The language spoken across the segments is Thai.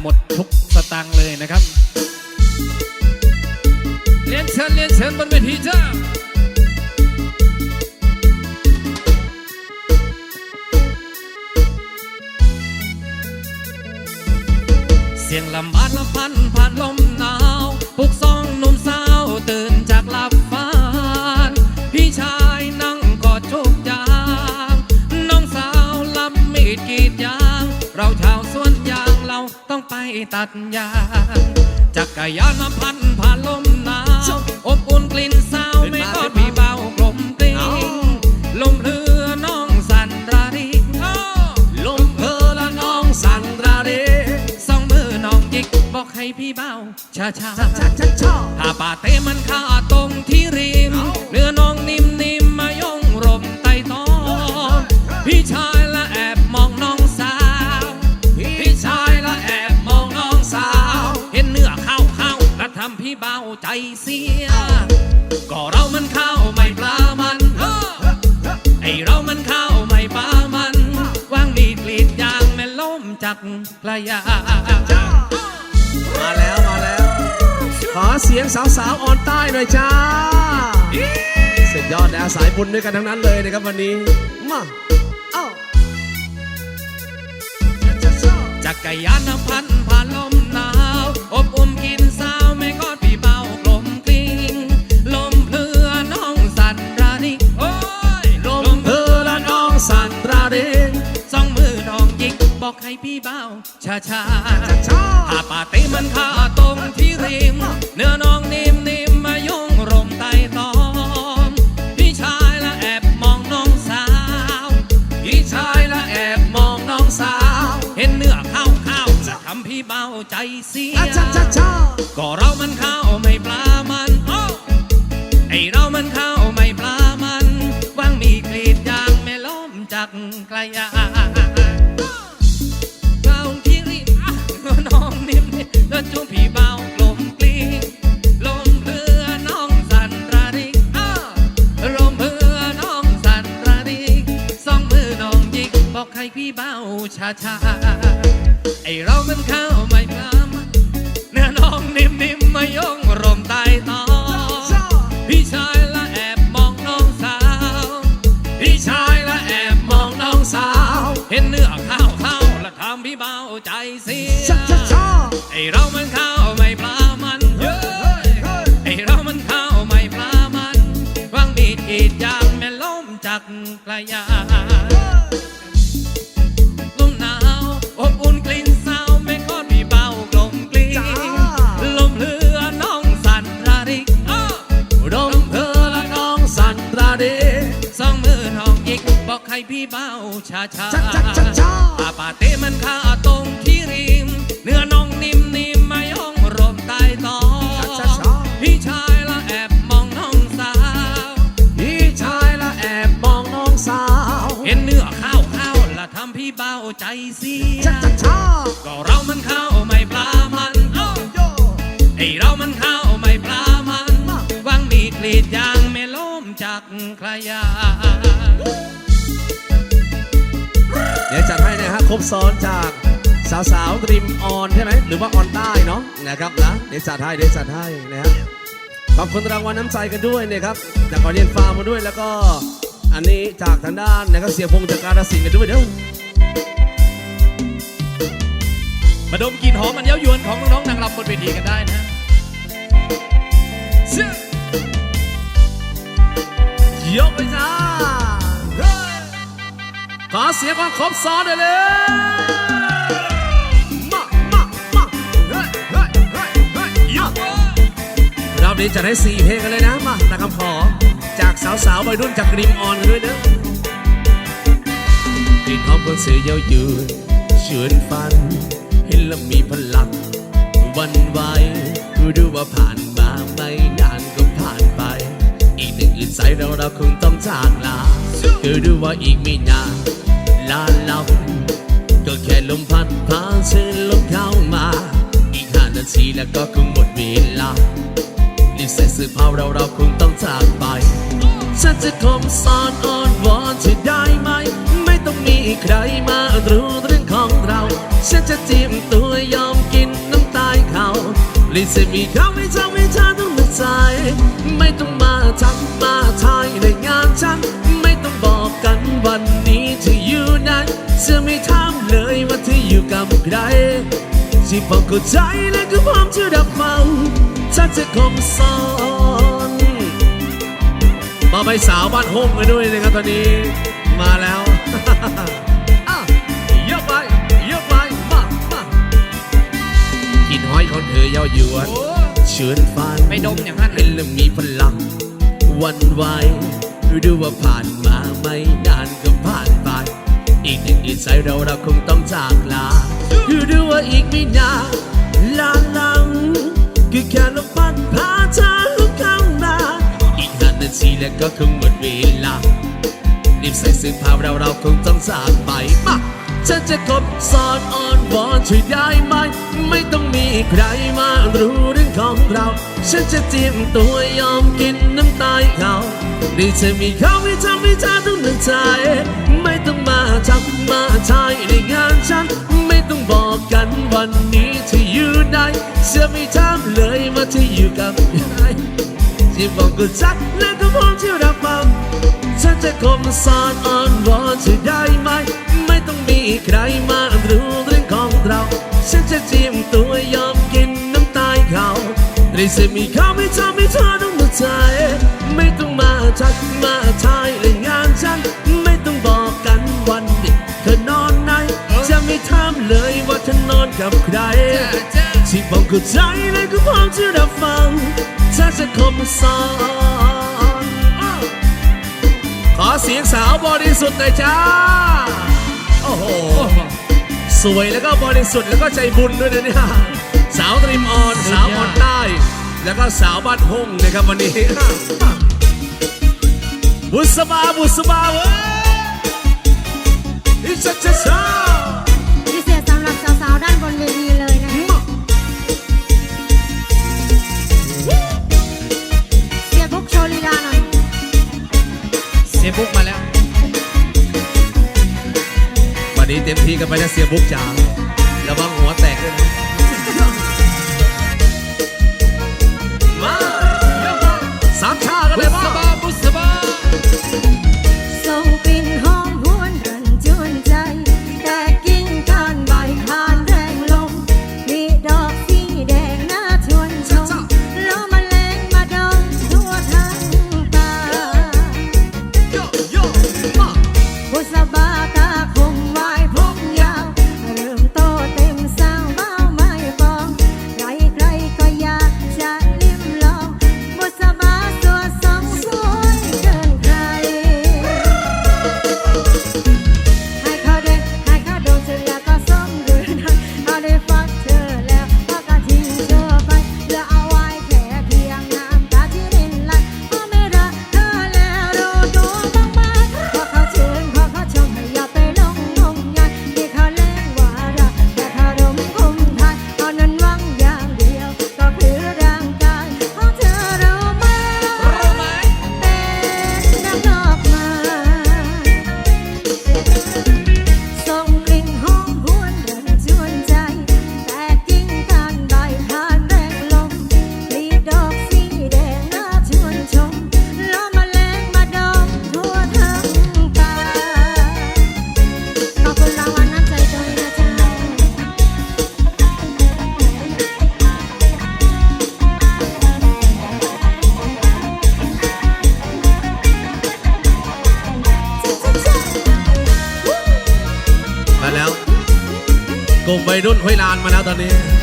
หมดทุกสตางค์เลยนะครับ เรียนเชิญเรียนเชิญบนเวทีจ้าเสียงลำบานลำพันผ่านลมหนาวปลุกสองหนุ่มสาวตื่นจากหลับฝันพี่ชายนั่งกอดทุกอย่าง น้องสาวลำมีดกรีดยาง เราชาว ต้องไปตัดยางจักรยานมาพันผ่านลมหนาวอบอุ่นกลิ่นสาวไม่กอดพี่เบากลมกลิ้งลมเรือน้องสันรารีอ้อลมเพอละน้องสันราเรสองมือน้องจิกบอกให้พี่เบาช้าช้าชักชักชักชอบถ้าป่าเตมันค่าตรงที่ริ เบาใจเสีย ก็เรามันข้าวไม่ปลามันเฮ้อไอเรามันข้าวไม่ปลามันวางมีดกรีดยางแม่ล้มจากพระยามาแล้วมาแล้ว ขอเสียงสาวๆออนใต้หน่อยจ้าสุดยอดนะสายบุญด้วยกันทั้งนั้นเลยนะครับวันนี้มาเอ้าจักรยานนำพันผ่านลมหนาวอบอุ่มกินสาวไม่ กอดพี่เบากลมกลิ้งลมเพลือน้องสันรานิกโอ้ยลมเพอละน้องสันราเรสองมือน้องยิกบอกให้พี่เบาช้าช้าชอบถ้าป่าเต้มันค่าตรงที่ริม เนื้อน้องนิ่มนิ่มๆมายงรมไต่ตอม พี่ชายละแอบมองน้องสาว พี่ชายละแอบมองน้องสาว เห็นเนื้อข้าวข้าวจะทำพี่เบาใจเสียอะชั ก็เรามันข้าวไม่ปลามันโอ้ไอเรามันข้าวไม่ปลามันว่างมีกรีดยางไม่ล้มจากไกลยาเบาที่ริมอะน้องนิ่มแล้วจูบพี่เบากลมกลีลมเรือน้องสันระริกลมเรือน้องสันระริกสองมือน้องยิกบอกให้พี่เบาช้าช้าๆไอเรามันข้า ห็นเนื้อข้าวข้าวและทำพี่เบาใจเสียชักชักชอบไอเรามันข้าวไม่ปลามันเย้ยไอเรามันข้าวไม่ปลามันวางมีดกรีดยางแม่ล้มจากไกลยาล อกให้พี่เบาช้าช้าชักชักชักชอบป่าป่าเตมันค่าตรงที่ริม เนื้อน้องนิ่มนิ่มมาย่องรมใต้ตอชักชักชอบพี่ชายละแอบมองน้องสาว พี่ชายละแอบมองน้องสาว เห็นเนื้อข้าวข้าวละทำพี่เบาใจเสียชักชักชอบก็เรามันข้าวไม่ปลามันเอ้าโยไอเรามันข้าวไม่ปลามันวางมีดกรีดยางไม่ล้มจากใครยา เดี๋ยวจัดให้นะฮะครบซ้อนจากสาวสาวๆริมออนใช่ไหมหรือว่าออนใต้เนาะนะครับนะเดี๋ยวจัดให้เดี๋ยวจัดให้นะฮะขอบคุณรางวัลน้ำใจกันด้วยนะครับจากขอเรียนฟาร์มมาด้วยแล้วก็อันนี้จากทางด้านนะครับเสียพงจากการสินธุ์กันด้วยเด้อมาดมกลิ่นหอมมันเย้ายวนของน้องๆนางรำบนเวทีกันได้นะเชื่อยกไปจ้าเฮ้ย ขอเสียงความครบซ้อนเลยเลยมามามาเฮ้ยเฮ้ยเฮ้ยเฮ้ยยกรอบนี้จะได้สี่เพลงกันเลยนะมาตามคำขอ จากสาวๆวัยรุ่นจากริมออนกันด้วยนะกลิ่นหอมคนเสือเยาวยืนชวนฟัน เห็นแล้วมีพลังวันไหวดูว่าผ่านมาไม่นานก็ผ่านไป อีกหนึ่งอื่นใสเราเราคงต้องจากลา คือดูว่าอีกไม่นานลาเราก็แค่ลมพัดพาเชิญลมเข้ามา อีกห้านาทีแล้วก็คงหมดเวลารีบใส่เสื้อผ้าเราเราคงต้องจากไป ฉันจะคมสอนอ้อนวอนเธอได้ไหม ไม่ต้องมีใครมารู้เรื่องของเรา ฉันจะจิ้มตัวยอมกินน้ำตายเขาลิซมีเขาไม่ทำให้เธอต้องหนักใจ ไม่ต้องมาทักมาทายในงานฉัน เธอไม่ถามเลยว่าเธออยู่กับใครที่ผมเข้าใจและก็พร้อมจะรับฟังถ้าจะคมสอนมาไปสาวบ้านห้องกันด้วยนะครับตอนนี้ มาแล้วอะเยอะไปเยอะไปมามากินห้อยของเธอเย้ายวนโอ้เชิญฟันไปดมอย่างนั้นเห็นแล้วมีพลังหวันไหวดูว่าผ่านมาไม่นานก็ผ่านไป อีกหนึ่งอีกใจเราเราคงต้องจากลาดูว่าอีกไม่นานลาลังคือแค่ลมพัดพาเธอลุกเข้ามาอีกห้านาทีแล้วก็คงหมดเวลารีบใส่เสื้อผ้าเราเราคงต้องจากไปมา ฉันจะกบสอนอ่อนวอนช่วยได้ไหม ไม่ต้องมีใครมารู้เรื่องของเรา ฉันจะจิ้มตัวยอมกินน้ำตายเขาดีจะมีเขาไม่ทำให้เธอต้องหนักใจ ไม่ต้องมาทักมาทายในงานฉัน ไม่ต้องบอกกันวันนี้เธออยู่ไหนเสียไม่ถามเลยว่าเธออยู่กับใครที่บอกก็จักและก็พร้อมที่รับฟังฉันจะคมสอนอ่อนวอนเธอได้ไหม ใครมารู้เรื่องของเราฉันจะจิ้มตัวยอมกินน้ำตายเขาได้จะมีเขาไม่ทำให้เธอต้องมาใจ ไม่ต้องมาทักมาทายเลยงานฉัน ไม่ต้องบอกกันวันนี้เธอนอนไหน จะไม่ถามเลยว่าเธอนอนกับใครจ้าจ้าที่ผมเข้าใจและก็พร้อมที่รับฟังถ้าจะคมสอนอ้าวขอเสียงสาวบริสุทธิ์หน่อยจ้าโอ้โหโอ้โห สวยแล้วก็บริสุทธิ์แล้วก็ใจบุญด้วยนะเนี่ย สาวตริมออนสุดยอดสาวออนใต้ แล้วก็สาวบ้านฮงนะครับวันนี้ บุษบาบุษบาเว้ยอิชัชชา วันนี้ ยรุ่นห้วยลานมาแล้วตอนนี้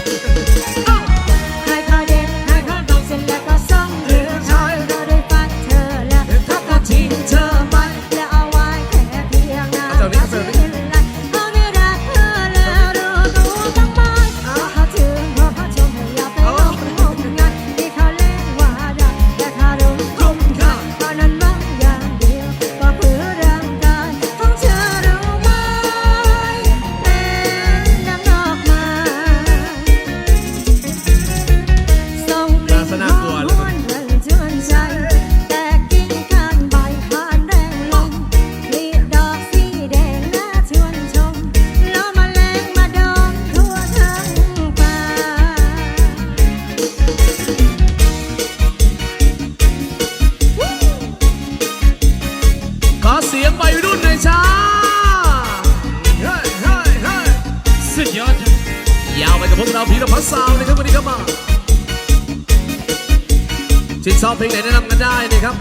ด้นะครับ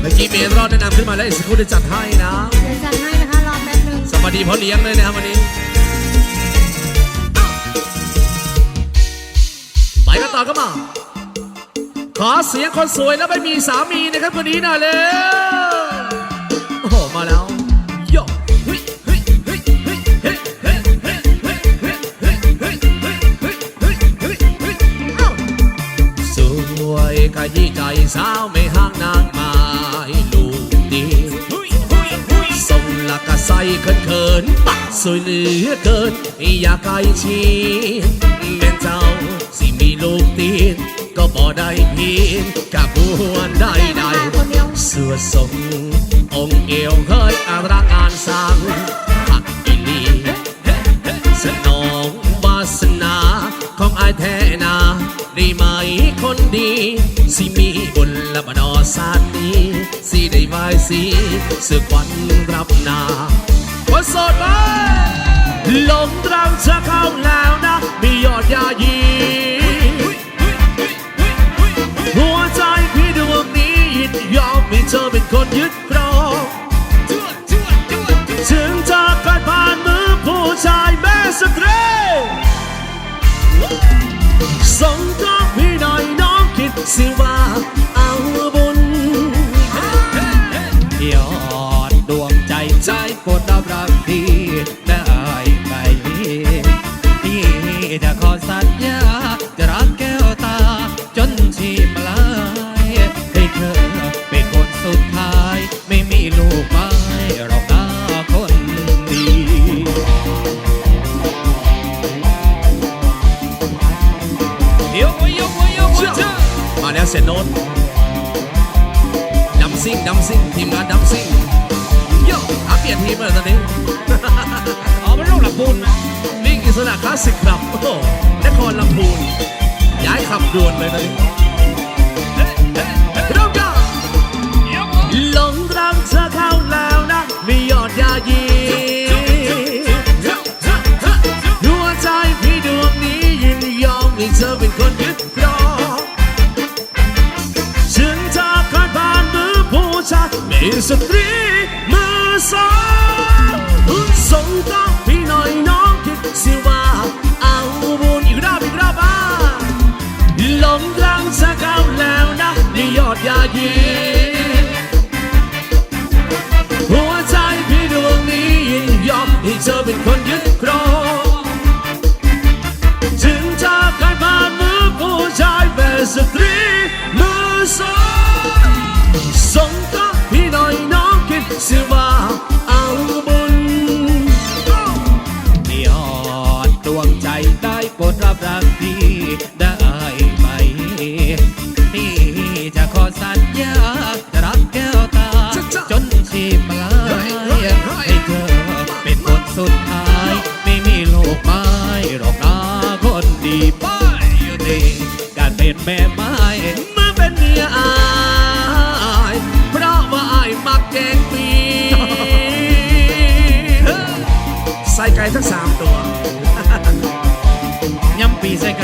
เมื่อกี้เมย์รอดแนะนำขึ้นมาแล้วอีกสักครู่จะจัดให้นะเดี๋ยวจัดให้นะคะรอแป๊บนึงสวัสดีพ่อเลี้ยงเลยนะครับวันนี้ไปกันต่อครับมา ขอเสียงคนสวยแล้วไม่มีสามีนะครับคนนี้หน่อยเลย วยขยี้ใจสาวไม่ห่างนางไม้ลูกดีส่งละกะใสเขินเขินๆปักสวยเหลือเกินอยากใกล้ชิดแม่เจ้าสิมีลูกตีนก็บ่ได้เพียงกับบัวได้ใดคนเดียวสวดทรงองเอวเฮ้ยอารังงานสร้าง คนดี สิมีบุญละบดอสาตนีสิได้ไหวสีเสือควันรับนาคนโสดไปหลงรังเธอเข้าแล้วนะ มียอดยายีหัวใจพี่ดวงนี้ยินยอมให้เธอเป็นคนยึด สตรีมือสองส่งต้องพี่หน่อยน้องคิดสิว่าเอาบุญอีกรอบอีกรอบอะหลงรังเธอเข้าแล้วนะมียอดยายีหัวใจพี่ดวงนี้ยินยอมให้เธอเป็นคนยึดครองถึงจะกลายผ่านมือผู้ชายแบบสตรีมือสองส่งก็พี่ห ใส่ไก่ทั้งสามตัวยำปีใส่ไก่